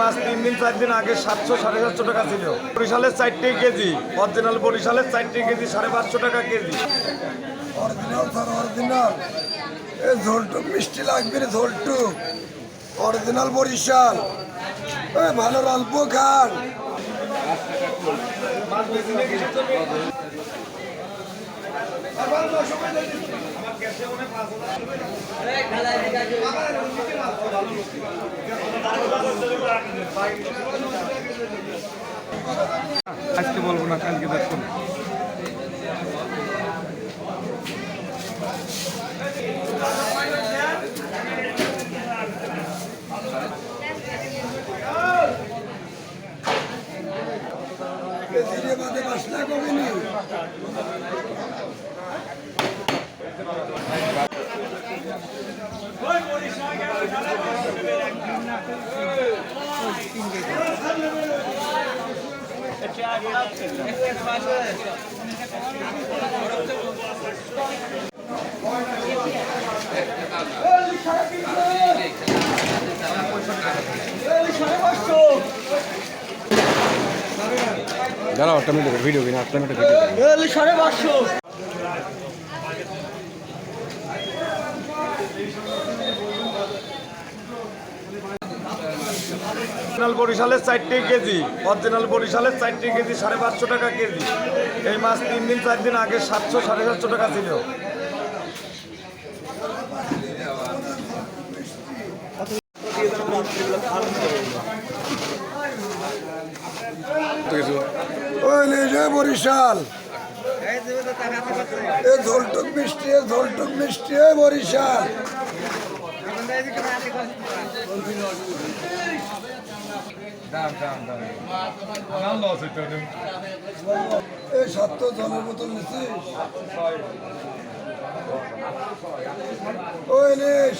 মাছ তিন দিন চার দিন আগে সাতশো সাড়ে সাতশো টাকা ছিল। বরিশালের চারটে কেজি অরিজিনাল বরিশালের চারটে কেজি সাড়ে পাঁচশো টাকা কেজি। অরিজিনাল স্যার অরিজিনাল এ ঝোলটুক মিষ্টি লাগবে রে ঝোলটুক। অরিজিনাল বরিশাল। এ ভালো অল্প খান। আজকে বলব না কালকে দেখুন ধীরে বাদে দাঁড়াও একটা মিনিট ভিডিও কিনা একটা মিনিট ভিডিও অরিজিনাল বরিশালের চারটে কেজি, অরিজিনাল বরিশালের চারটে কেজি সাড়ে পাঁচশো টাকা কেজি। এই মাছ তিন দিন, চার দিন আগে সাতশো, সাড়ে সাতশো টাকা ছিল। বরিশাল। এ ঝোলটুক মিষ্টি ঝোলটুক মিষ্টি বরিশাল। এ সত্য জলের বোতল নিচ্ছিস ওই নিস